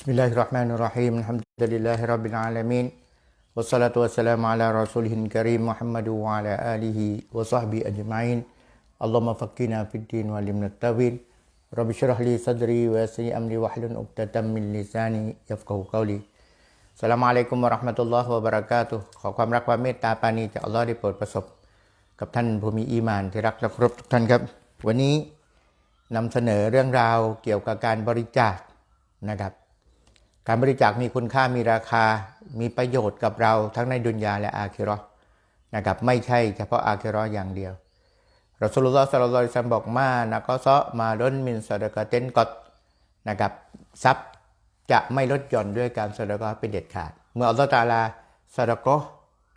بسم الله الرحمن الرحيم الحمد لله رب العالمين والصلاة والسلام على رسوله الكريم محمد وعلى آله وصحبه أجمعين اللهم فقنا في الدين وعلمنا التأويل رب اشرح لي صدري ويسر لي أمري واحلل عقدة من لساني يفقه قولي สลามอะลัยกุมวะเราะห์มะตุลลอฮ์วะบะเราะกาตุฮ์ขอความรักความเมตตาปรานีจากอัลลอฮ์ได้โปรดประสบ กับท่านผู้มีอีหมานที่รักและเคารพทุกท่านครับ วันนี้นำเสนอเรื่องราวเกี่ยวกับการบริจาคนะครับ การบริจาคมีคุณค่ามีราคา มีประโยชน์กับเราทั้งในดุนยาและอาคิราะห์นะครับไม่ใช่เฉพาะอาคิราะห์อย่างเดียวเรอสูลุลลอฮ์สัลลัลลอฮิซัลลัมบอกมานะก็ซะมาดนมินซอดกะเต็นกอดนะครับทรัพย์จะไม่ลดหย่อนด้วยการสดกอเป็นเด็ดขาด เมื่ออัลลอฮฺตาลาสดกอ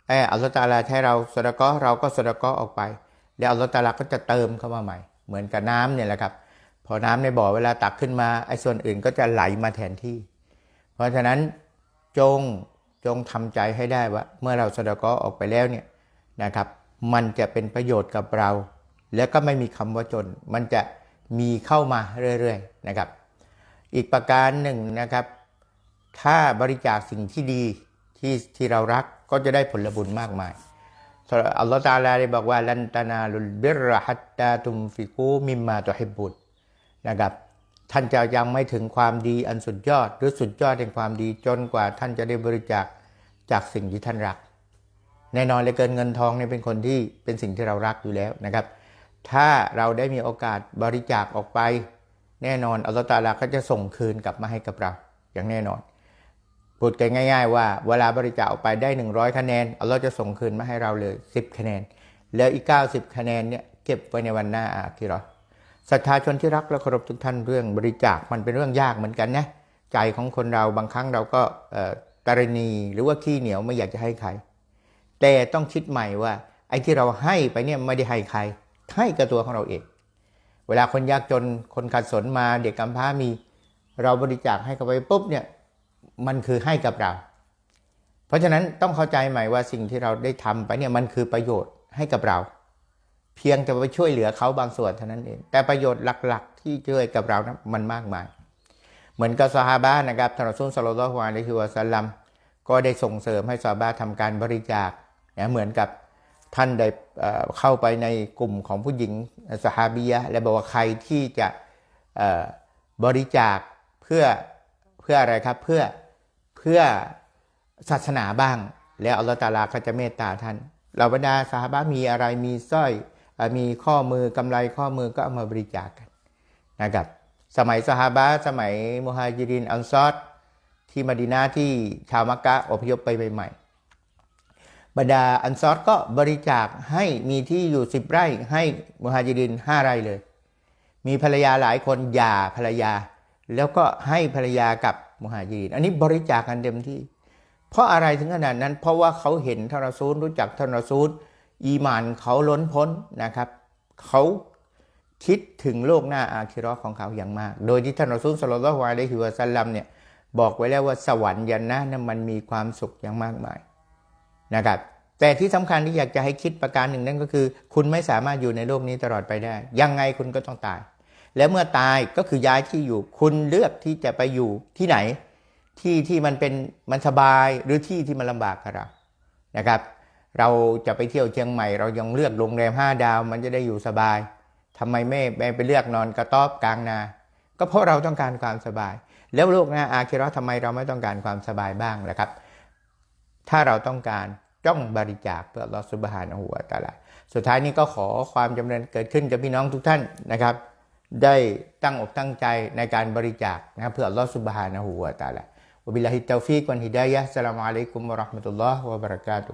เอออัลลอฮฺตาลาให้เราสดกอเราก็สดกอออกไป แล้วอัลลอฮฺตาลาก็จะเติมเข้ามาใหม่ เหมือนกับน้ำเนี่ยแหละครับพอน้ำในบ่อเวลาตักขึ้นมาไอ้ส่วนอื่นก็จะไหลมาแทนที่ เพราะฉะนั้นจงจงทำใจให้ได้ว่า เมื่อเราสดะกอออกไปแล้วเนี่ยนะครับ มันจะเป็นประโยชน์กับเรา แล้วก็ไม่มีคำว่าจน มันจะมีเข้ามาเรื่อยๆนะครับ อีกประการหนึ่งนะครับ ถ้าบริจาคสิ่งที่ดีที่ที่เรารักก็จะได้ผลบุญมากมายอัลลอฮฺตาลาได้บอกว่าลันตานาลุลบิรฮัตตาตุมฟิกูมิมมาตุฮิบุตนะครับ ท่านจะยังไม่ถึงความดีอันสุดยอด หรือสุดยอดแห่งความดีจนกว่าท่านจะได้บริจาคจากสิ่งที่ท่านรัก แน่นอนเลยเกินเงินทองเนี่ยเป็นคนที่เป็นสิ่งที่เรารักอยู่แล้วนะครับ ถ้าเราได้มีโอกาสบริจาคออกไป แน่นอนอัลลอฮฺตาลาก็จะส่งคืนกลับมาให้กับเราอย่างแน่นอนพูดกันง่าย ๆ ว่าเวลาบริจาคออกไปได้ 100 คะแนนอัลลอฮ์จะส่งคืนมาให้เราเลย 10 คะแนน แล้วอีก 90 คะแนนเนี่ยเก็บไว้ในวันหน้าอาคิราะห์ ศรัทธาชนที่รักและเคารพทุกท่านเรื่องบริจาคมันเป็นเรื่องยากเหมือนกันนะใจของคนเราบางครั้งเราก็ตรณีหรือว่าขี้เหนียวไม่อยากจะให้ใคร แต่ต้องคิดใหม่ว่า ไอ้ที่เราให้ไปเนี่ยไม่ได้ให้ใคร ให้กับตัวของเราเอง เวลาคนยากจนคนขัดสนมาเด็กกำพร้ามี เราบริจาคให้เขาไปปุ๊บเนี่ยมันคือให้กับเรา เพราะฉะนั้นต้องเข้าใจใหม่ว่าสิ่งที่เราได้ทำไปเนี่ยมันคือประโยชน์ให้กับเรา เพียงแต่ไปช่วยเหลือเขาบางส่วนเท่านั้นเอง แต่ประโยชน์หลักๆ ที่ช่วยกับเรานะมันมากมาย เหมือนกับซาฮาบะนะครับท่านรอซูลสัลลัลฮุอะลัยฮิวะสัลลัมก็ได้ส่งเสริมให้ซาฮาบะทำการบริจาคนะเหมือนกับท่านได้เข้าไปในกลุ่มของผู้หญิงสหาบียะและบอกว่าใครที่จะบริจาคเพื่อเพื่ออะไรครับเพื่อเพื่อศาสนาบ้าง แล้วอัลลอฮฺตาลาก็จะเมตตาท่านเราบรรดาสหาบะมีอะไรมีสร้อย มีข้อมือกำไรข้อมือก็เอามาบริจาคกันนะครับ สมัยสหาบะสมัยมุฮัจิรินอันซอดที่มดินาที่ชาวมักกะอพยพไปใหม่บรรดาอันซอดก็บริจาคให้มีที่อยู่สิบไร่ให้มุฮัจิรินห้าไร่เลย มีภรรยาหลายคนหย่าภรรยา แล้วก็ให้ภรรยากับมุฮัจิริน อันนี้บริจาคกันเต็มที่ เพราะอะไรถึงขนาดนั้น เพราะว่าเขาเห็นทารซูลรู้จักทารซูล อีมานเขาล้นพ้นนะครับ เขาคิดถึงโลกหน้าอาคิรอของเขาอย่างมาก โดยที่ท่านอซูลสลลัลลอฮุอะลัยฮิวะสัลลัมเนี่ยบอกไว้แล้วว่าสวรรค์ยันนะนั้นมันมีความสุขอย่างมากมายนะครับแต่ที่สำคัญที่อยากจะให้คิดประการหนึ่งนั่นก็คือ คุณไม่สามารถอยู่ในโลกนี้ตลอดไปได้ ยังไงคุณก็ต้องตาย แล้วเมื่อตายก็คือย้ายที่อยู่ คุณเลือกที่จะไปอยู่ที่ไหน ที่ที่มันเป็นมันสบายหรือที่ที่มันลำบากกับเรานะครับ เราจะไปเที่ยวเชียงใหม่ เรายังเลือกโรงแรมห้าดาวมันจะได้อยู่สบายทำไมไม่ไปเลือกนอนกระต๊อบกลางนา ก็เพราะเราต้องการความสบาย แล้วโลกหน้าอาคิเราะทำไมเราไม่ต้องการความสบายบ้างล่ะครับ ถ้าเราต้องการจ้องบริจาคเพื่อลอสุบฮานะฮูวตาลาสุดท้ายนี้ก็ขอความจำเริญเกิดขึ้นกับพี่น้องทุกท่านนะครับ ได้ตั้งอกตั้งใจในการบริจาคนะเพื่อลอสุบฮานะฮูวตาลาวบิลลาฮิตตฟิกวันฮิดายะสลามอะลัยกุมวะราะห์มะตุลลอฮ์วะบะเราะกาตุ